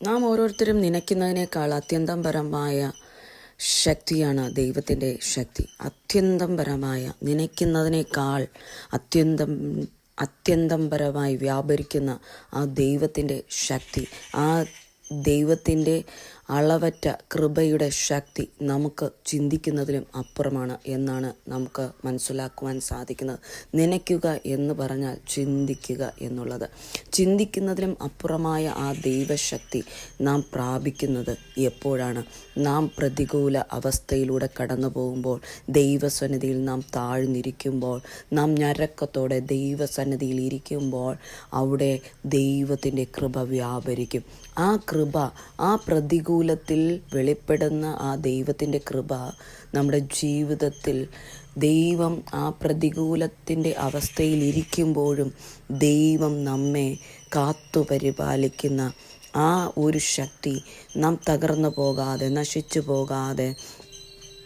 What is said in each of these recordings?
നാം ഓരോരുത്തരും നനയ്ക്കുന്നതിനേക്കാൾ അത്യന്തം പരമായ ശക്തിയാണ് ദൈവത്തിന്റെ ശക്തി. അത്യന്തം പരമായ നനയ്ക്കുന്നതിനേക്കാൾ അത്യന്തം അത്യന്തം പരമായി വ്യാപരിക്കുന്ന ആ ദൈവത്തിന്റെ ശക്തി. ആ ദൈവത്തിന്റെ അളവറ്റ കൃപയുടെ ശക്തി നമുക്ക് ചിന്തിക്കുന്നതിലും അപ്പുറമാണ് എന്നാണ് നമുക്ക് മനസ്സിലാക്കുവാൻ സാധിക്കുന്നത്. നനയ്ക്കുക എന്ന് പറഞ്ഞാൽ ചിന്തിക്കുക എന്നുള്ളത്. ചിന്തിക്കുന്നതിലും അപ്പുറമായ ആ ദൈവശക്തി നാം പ്രാപിക്കുന്നത് എപ്പോഴാണ്? നാം പ്രതികൂല അവസ്ഥയിലൂടെ കടന്നു പോകുമ്പോൾ ദൈവസന്നിധിയിൽ നാം താഴ്ന്നിരിക്കുമ്പോൾ നാം ഞരക്കത്തോടെ ദൈവസന്നിധിയിൽ ഇരിക്കുമ്പോൾ അവിടെ ദൈവത്തിന്റെ കൃപ വ്യാപരിക്കും. ആ കൃപ ആ പ്രതികൂലത്തിൽ വെളിപ്പെടുന്ന ആ ദൈവത്തിന്റെ കൃപ നമ്മുടെ ജീവിതത്തിൽ ദൈവം ആ പ്രതികൂലത്തിന്റെ അവസ്ഥയിൽ ഇരിക്കുമ്പോഴും ദൈവം നമ്മെ കാത്തു പരിപാലിക്കുന്ന ആ ഒരു ശക്തി നാം തകർന്നു പോകാതെ നശിച്ചു പോകാതെ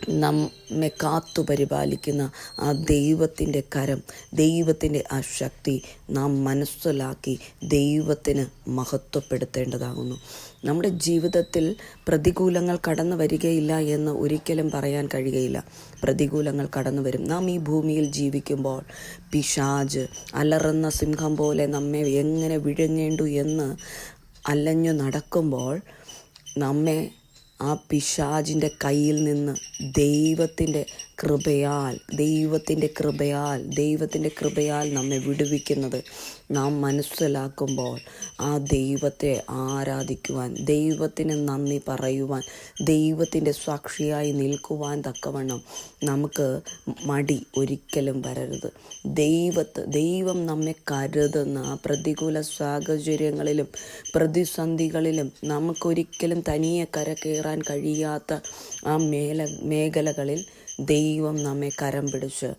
നമ്മെ കാത്തു പരിപാലിക്കുന്ന ആ ദൈവത്തിന്റെ കരം ദൈവത്തിന്റെ ആ ശക്തി നാം മനസ്സിലാക്കി ദൈവത്തിന് മഹത്വപ്പെടുത്തേണ്ടതാകുന്നു. നമ്മുടെ ജീവിതത്തിൽ പ്രതികൂലങ്ങൾ കടന്നു വരികയില്ല എന്ന് ഒരിക്കലും പറയാൻ കഴിയുകയില്ല. പ്രതികൂലങ്ങൾ കടന്നു വരും. നാം ഈ ഭൂമിയിൽ ജീവിക്കുമ്പോൾ പിശാജ് അലറുന്ന സിംഹം പോലെ നമ്മെ എങ്ങനെ വിഴുങ്ങേണ്ടു എന്ന് അലഞ്ഞു നടക്കുമ്പോൾ നമ്മെ ആ പിശാജിന്റെ കയ്യിൽ നിന്ന് ദൈവത്തിന്റെ കൃപയാൽ ദൈവത്തിന്റെ കൃപയാൽ ദൈവത്തിന്റെ കൃപയാൽ നമ്മെ വിടുവിക്കുന്നത് നാം മനസ്സിലാക്കുമ്പോൾ ആ ദൈവത്തെ ആരാധിക്കുവാൻ ദൈവത്തിന് നന്ദി പറയുവാൻ ദൈവത്തിന്റെ സാക്ഷിയായി നിൽക്കുവാൻ തക്കവണ്ണം നമുക്ക് മടി ഒരിക്കലും വരരുത്. ദൈവത്ത് ദൈവം നമ്മെ കരുതുന്ന പ്രതികൂല സാഹചര്യങ്ങളിലും പ്രതിസന്ധികളിലും നമുക്കൊരിക്കലും തനിയെ കരകയറാൻ കഴിയാത്ത ആ മേല മേഖലകളിൽ ദൈവം നമ്മെ കരം പിടിച്ച്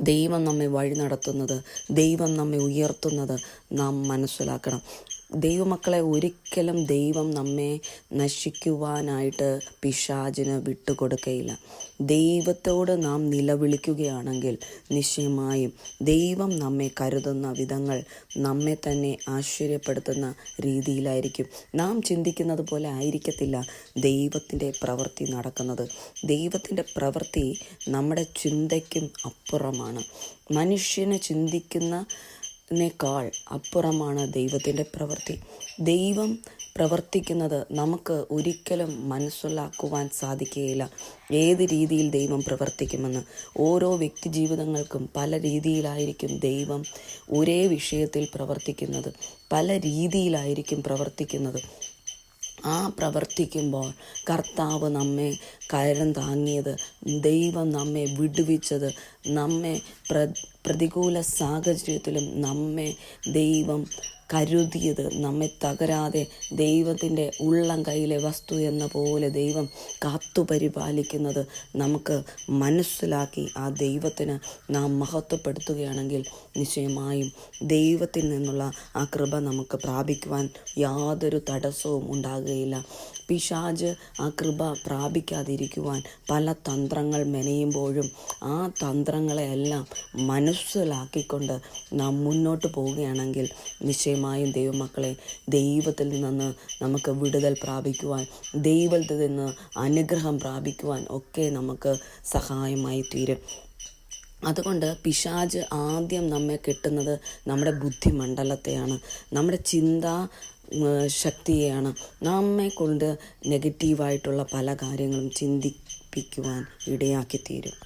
ദൈവം നമ്മെ വഴി നടത്തുന്നത് ദൈവം നമ്മെ ഉയർത്തുന്നത് നാം മനസ്സിലാക്കണം. ദൈവമക്കളെ ഒരിക്കലും ദൈവം നമ്മെ നശിക്കുവാനായിട്ട് പിശാചിന് വിട്ടുകൊടുക്കയില്ല. ദൈവത്തോട് നാം നിലവിളിക്കുകയാണെങ്കിൽ നിശ്ചയമായും ദൈവം നമ്മെ കരുതുന്ന വിധങ്ങൾ നമ്മെ തന്നെ ആശ്ചര്യപ്പെടുത്തുന്ന രീതിയിലായിരിക്കും. നാം ചിന്തിക്കുന്നത് പോലെ ആയിരിക്കത്തില്ല ദൈവത്തിന്റെ പ്രവൃത്തി നടക്കുന്നത്. ദൈവത്തിന്റെ പ്രവൃത്തി നമ്മുടെ ചിന്തയ്ക്കും അപ്പുറമാണ്. മനുഷ്യന് ചിന്തിക്കുന്ന ിനേക്കാൾ അപ്പുറമാണ് ദൈവത്തിന്റെ പ്രവൃത്തി. ദൈവം പ്രവർത്തിക്കുന്നത് നമുക്ക് ഒരിക്കലും മനസ്സിലാക്കുവാൻ സാധിക്കുകയില്ല. ഏത് രീതിയിൽ ദൈവം പ്രവർത്തിക്കുമെന്ന്. ഓരോ വ്യക്തി ജീവിതങ്ങൾക്കും പല രീതിയിലായിരിക്കും ദൈവം ഒരേ വിഷയത്തിൽ പ്രവർത്തിക്കുന്നത്. പല രീതിയിലായിരിക്കും പ്രവർത്തിക്കുന്നത്. ആ പ്രവർത്തിക്കുമ്പോൾ കർത്താവ് നമ്മെ കയറം താങ്ങിയത് ദൈവം നമ്മെ വിടുവിച്ചത് നമ്മെ പ്ര പ്രതികൂല സാഹചര്യത്തിലും നമ്മെ ദൈവം കരുതിയത് നമ്മെ തകരാതെ ദൈവത്തിന്റെ ഉള്ളം കയ്യിലെ വസ്തു എന്ന പോലെ ദൈവം കാത്തുപരിപാലിക്കുന്നത് നമുക്ക് മനസ്സിലാക്കി ആ ദൈവത്തിന് നാം മഹത്വപ്പെടുത്തുകയാണെങ്കിൽ നിശ്ചയമായും ദൈവത്തിൽ നിന്നുള്ള ആ കൃപ നമുക്ക് പ്രാപിക്കുവാൻ യാതൊരു തടസ്സവും ഉണ്ടാകുകയില്ല. പിശാജ് ആ കൃപ പ്രാപിക്കാതിരിക്കുവാൻ പല തന്ത്രങ്ങൾ മെനയുമ്പോഴും ആ തന്ത്രങ്ങളെയെല്ലാം മനസ്സിലാക്കിക്കൊണ്ട് നാം മുന്നോട്ട് പോവുകയാണെങ്കിൽ നിശ്ചയമായും ദൈവമക്കളെ ദൈവത്തിൽ നിന്ന് നമുക്ക് വിടുതൽ പ്രാപിക്കുവാൻ ദൈവത്തിൽ നിന്ന് അനുഗ്രഹം പ്രാപിക്കുവാൻ ഒക്കെ നമുക്ക് സഹായമായി തീരും. അതുകൊണ്ട് പിശാജ് ആദ്യം നമ്മെ കിട്ടുന്നത് നമ്മുടെ ബുദ്ധിമണ്ഡലത്തെയാണ്. നമ്മുടെ ചിന്ത ശക്തിയെയാണ് നമ്മെ കൊണ്ട് നെഗറ്റീവായിട്ടുള്ള പല കാര്യങ്ങളും ചിന്തിപ്പിക്കുവാൻ ഇടയാക്കി തീരും